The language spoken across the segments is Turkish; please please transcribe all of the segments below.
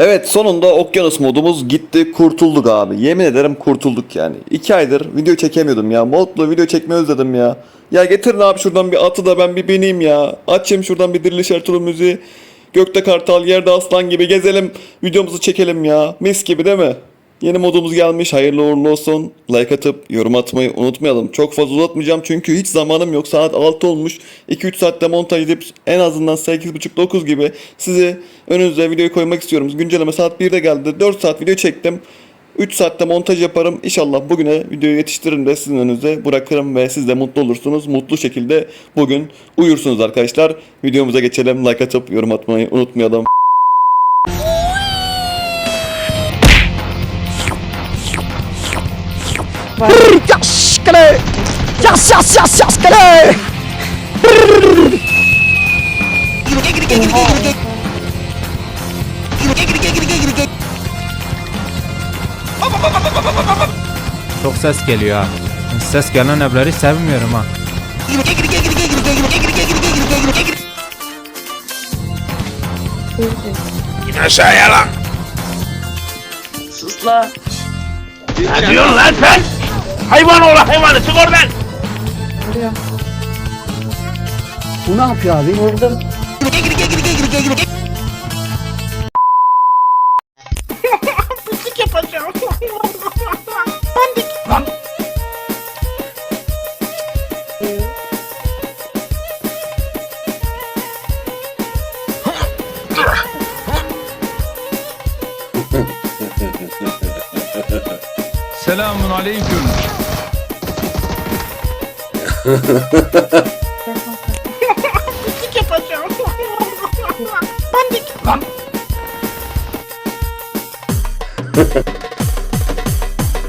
Evet sonunda okyanus modumuz gitti kurtulduk abi. Yemin ederim kurtulduk yani. 2 aydır video çekemiyordum ya. Modlu video çekmeyi özledim ya. Ya getirin abi şuradan bir atı da ben bir bineyim ya. Açayım şuradan bir Diriliş Ertuğrul müziği. Gökte kartal, yerde aslan gibi gezelim. Videomuzu çekelim ya. Mis gibi değil mi? Yeni modumuz gelmiş. Hayırlı uğurlu olsun. Like atıp yorum atmayı unutmayalım. Çok fazla uzatmayacağım çünkü hiç zamanım yok. Saat 6 olmuş. 2-3 saatte montaj edip en azından 8.30-9 gibi sizi önünüze videoyu koymak istiyorum. Güncelleme saat 1'de geldi. 4 saat video çektim. 3 saatte montaj yaparım. İnşallah bugüne videoyu yetiştiririm de sizin önünüze bırakırım ve siz de mutlu olursunuz. Mutlu şekilde bugün uyursunuz arkadaşlar. Videomuza geçelim. Like atıp yorum atmayı unutmayalım. Yas kale! Yas yas yas yas kale! Çok ses geliyor ha. Ses gelen evleri sevmiyorum ha. Aşağıya lan. Sus la. Ne diyorsun lan sen? Hayvan oğlu hayvanı çık oradan. Bu ne yapıyor abi? Vurdum. Pislik yapacağım. Pandik. Lan. Selamun aleyküm. Pislik yapacağım. Pandik. Lan.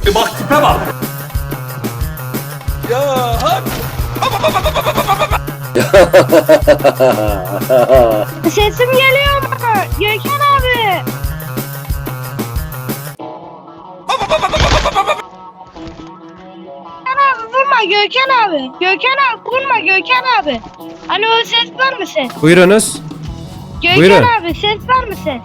Bir bak tipe bak. Sesim geliyor mu? Gökhan Gökhan abi. Gökhan abi vurma Gökhan abi. Alo ses var mı ses? Buyurunuz. Gökhan Buyurun. abi ses var mı ses?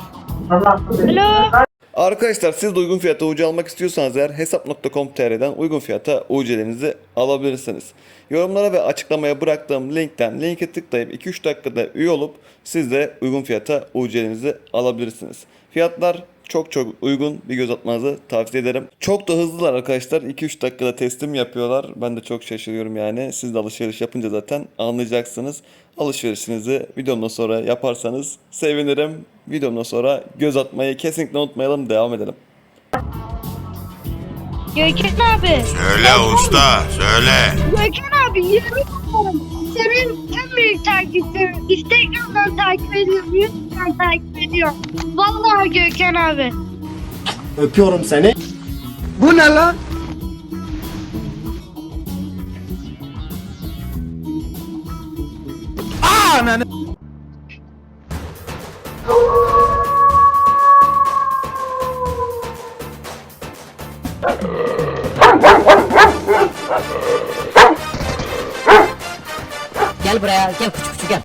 Alo. Arkadaşlar siz de uygun fiyata UC almak istiyorsanız eğer hesap.com.tr'den uygun fiyata UC'lerinizi alabilirsiniz. Yorumlara ve açıklamaya bıraktığım linkten linke tıklayıp 2-3 dakikada üye olup siz de uygun fiyata UC'lerinizi alabilirsiniz. Fiyatlar çok çok uygun bir göz atmanızı tavsiye ederim. Çok da hızlılar arkadaşlar. 2-3 dakikada teslim yapıyorlar. Ben de çok şaşırıyorum yani. Siz de alışveriş yapınca zaten anlayacaksınız. Alışverişinizi videomdan sonra yaparsanız sevinirim. Videomdan sonra göz atmayı kesinlikle unutmayalım. Devam edelim. Gökhan abi. Söyle usta söyle. Gökhan abi 20 takipçilerim en büyük takipçilerim. Instagram'dan takip ediyorum. YouTube'dan takip ediyorum. Vallahi Gökhan abi. Öpüyorum seni. Bu ne lan? Ananı Gel gel küçük küçük gel.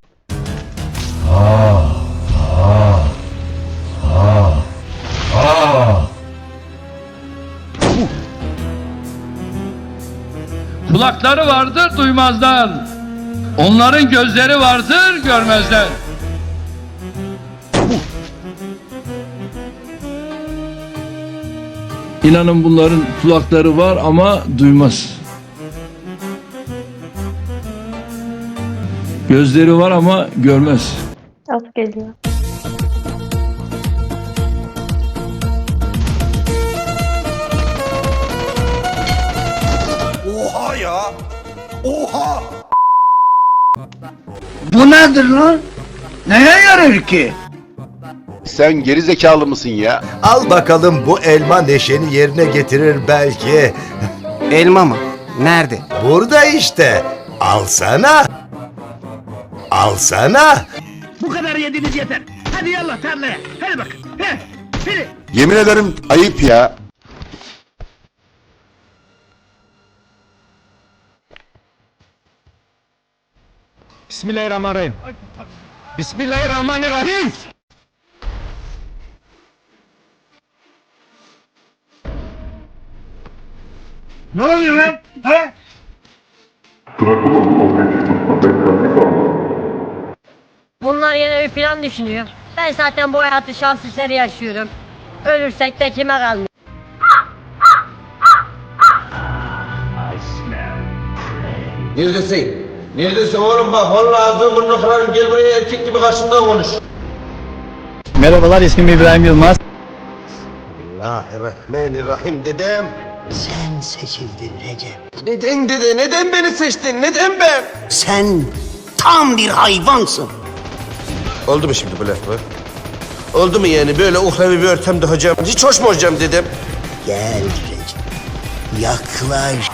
Kulakları vardır duymazlar. Onların gözleri vardır görmezler. İnanın bunların kulakları var ama duymaz. Gözleri var ama görmez. At geliyor. Oha ya. Oha. Bu nedir lan? Neye yarar ki? Sen geri zekalı mısın ya? Al bakalım bu elma neşeni yerine getirir belki. Elma mı? Nerede? Burada işte. Alsana. Alsana. Bu kadar yediniz yeter. Hadi yallah tarlaya. Hadi bak. He. Hadi. Yemin ederim ayıp ya. Bismillahirrahmanirrahim. Bismillahirrahmanirrahim. Ne oluyor lan? Ha? Bırakın onu, Bunlar yine bir plan düşünüyor. Ben zaten bu hayatı şans eseri yaşıyorum. Ölürsek de kime kalmıyor? Neredesin? Neredesin oğlum bak vallahi ağzını burnunu kırarım gel buraya erkek gibi karşımda konuş. Merhabalar ismim İbrahim Yılmaz. Bismillahirrahmanirrahim dedem. Sen seçildin Recep. Neden dede? Neden beni seçtin? Neden ben? Sen tam bir hayvansın. Oldu mu şimdi bu laf bu? Oldu mu yani böyle uhrevi bir ortamda hocam? Hiç hoş mu hocam dedim? Gel Recep. Yaklaş.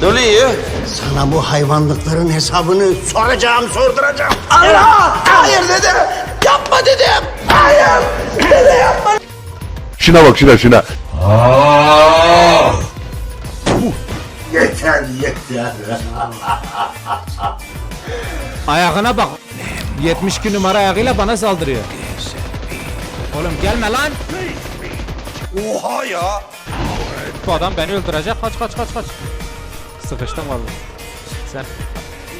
Ne oluyor? Sana bu hayvanlıkların hesabını soracağım, sorduracağım. Allah! Hayır dede! Yapma dedem! Hayır! Dede yapma! Şuna bak şuna şuna. Yeter yeter. Ayağına bak. 72 numara ayağıyla bana saldırıyor. Oğlum gelme lan. Oha ya! Bu adam beni öldürecek. Kaç kaç kaç kaç. Sıkıştım vallahi. Sen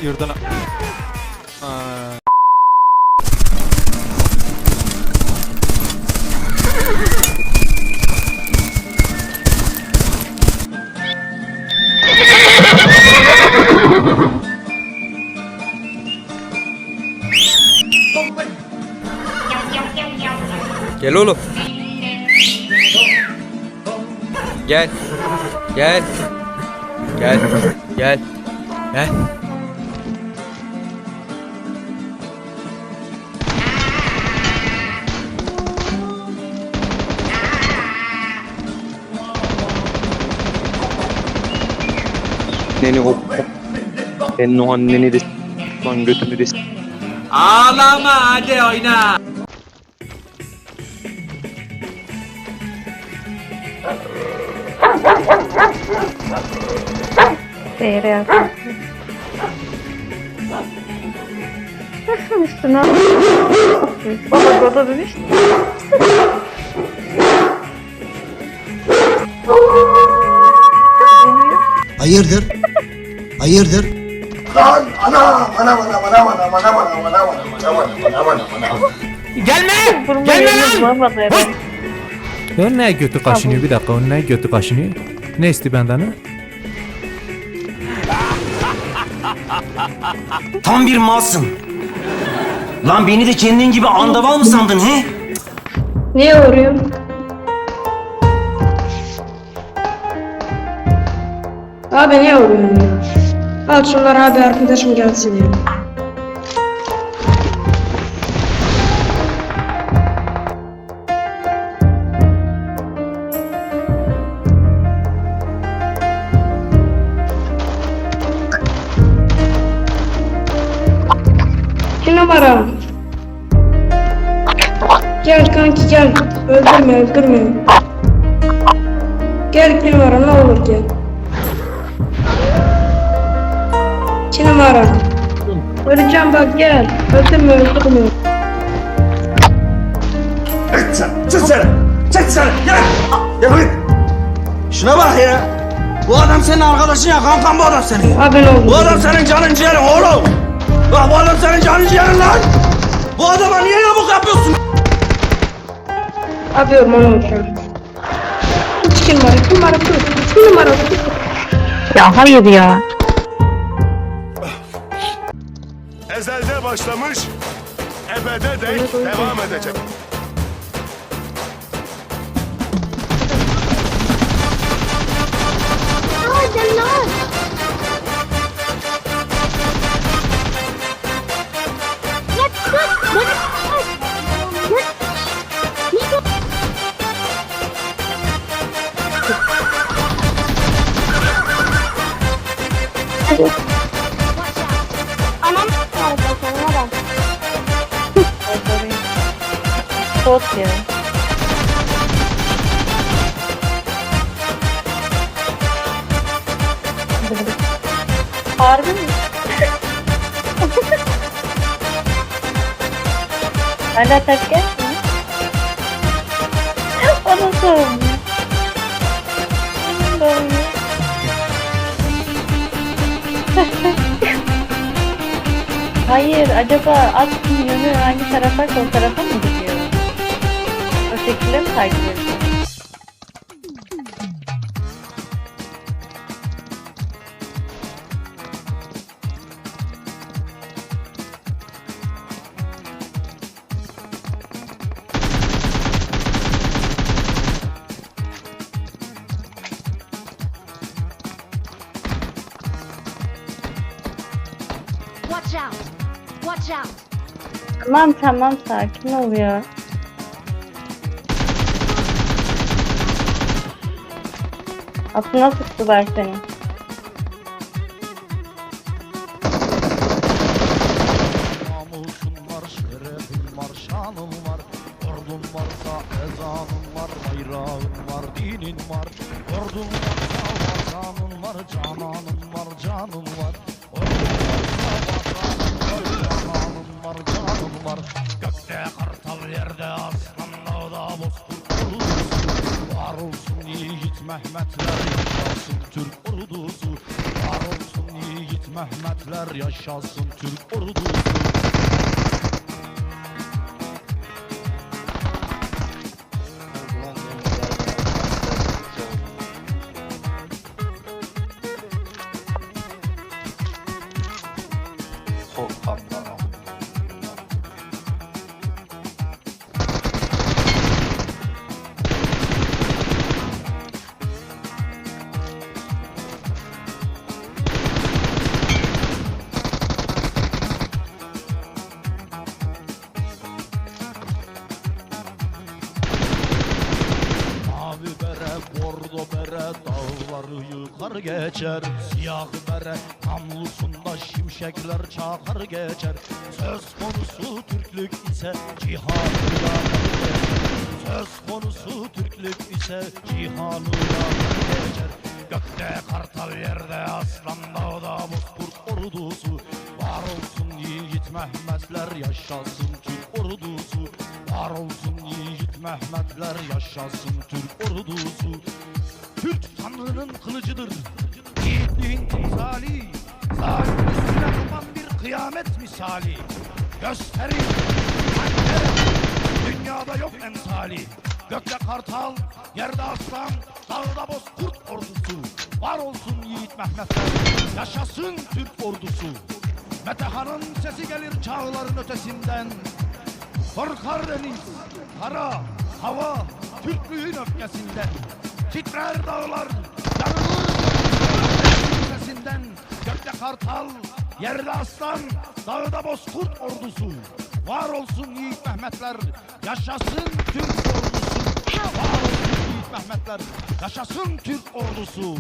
yurduna... Aa. Gel oğlum. Gel. Gel. Gel. Gel. Gel. Anneni hop hop. Senin o anneni de s- lan götünü de s- Ağlama hadi oyna. Seyre yakın. Üstüne. Baba baba bebiş. Hayırdır? Hayırdır? Lan anam anam anam anam anam anam anam anam anam anam anam anam anam Gelme! Gelme lan! Ya ne götü kaşınıyor bir dakika o ne götü kaşınıyor? Ne isti benden ha? Tam bir malsın. Lan beni de kendin gibi andaval mı sandın he? Niye uğruyorsun? Abi niye uğruyorsun ya? Al şunları abi arkadaşım gelsin ya. Öldürme öldürme. Gel iki numara ne olur gel. İki numara. Öleceğim bak gel. Öldürme öldürme. Çık sen! Çık sen! Gel! Gel Şuna bak ya! Bu adam senin arkadaşın ya kankan bu adam senin. Abi ne olur. Bu adam senin canın ciğerin oğlum. Bak bu adam senin canın ciğerin lan. Bu adama niye yamuk yapıyorsun? Ormana uçuyorum. Tut iki numara, iki numara. İki numara. Ya hayır ya. Ezelde başlamış, ebede de devam edecek. Anam. Bot ya. Harbi mi? Hala ters gelmiyor. O Hayır acaba at yönü hangi tarafa o tarafa mı gidiyor? O şekilde mi takip ediyor? Watch out! Watch out! Tamam tamam sakin ol ya. Tuttular seni. Namusun var, şerefin var, şanın var Ordun varsa ezanın var, bayrağın var, dinin var yaşasın Türk ordusu yıkar geçer. Siyah bere namlusunda şimşekler çakar geçer. Söz konusu Türklük ise cihanı geçer. Söz konusu Türklük ise cihanı geçer. Gökte kartal yerde aslan dağda bozkurt ordusu. Var olsun yiğit Mehmetler yaşasın Türk ordusu. Var olsun yiğit Mehmetler yaşasın Türk ordusu Türk Tanrı'nın kılıcıdır. Yiğitliğin timsali Zalim üstüne kopan bir kıyamet misali. Gösterin hangileri Dünyada yok emsali. Gökte kartal, yerde aslan, dağda bozkurt ordusu. Var olsun yiğit Mehmetler, yaşasın Türk ordusu. Metehan'ın sesi gelir çağların ötesinden. Korkar deniz, kara, hava, Türklüğün öfkesinden Titrer dağlar, gökyüzü sesinden Gökte kartal, yerde aslan, dağda bozkurt ordusu. Var olsun yiğit Mehmetler, yaşasın Türk ordusu. Var olsun yiğit Mehmetler, yaşasın Türk ordusu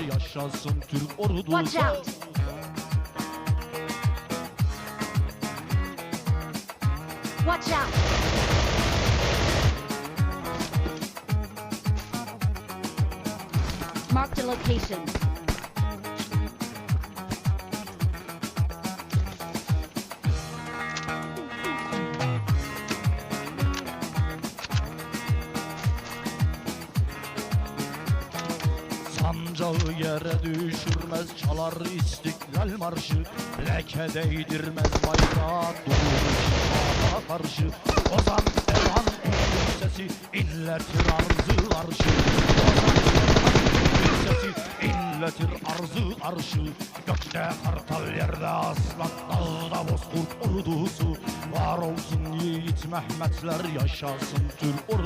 yaşasın Türk ordusu Watch out! Watch out! Marked a location. Sancağı yere düşürmez çalar istiklal marşı. Leke değdirmez bayrağı durur karşı. Ozan Erhan sesi inletir arzı arşı. Ozan sesi gürletir arzı arşı. Gökte kartal yerde aslan Dağda bozkurt ordusu. Var olsun yiğit Mehmetler yaşasın Türk ordusu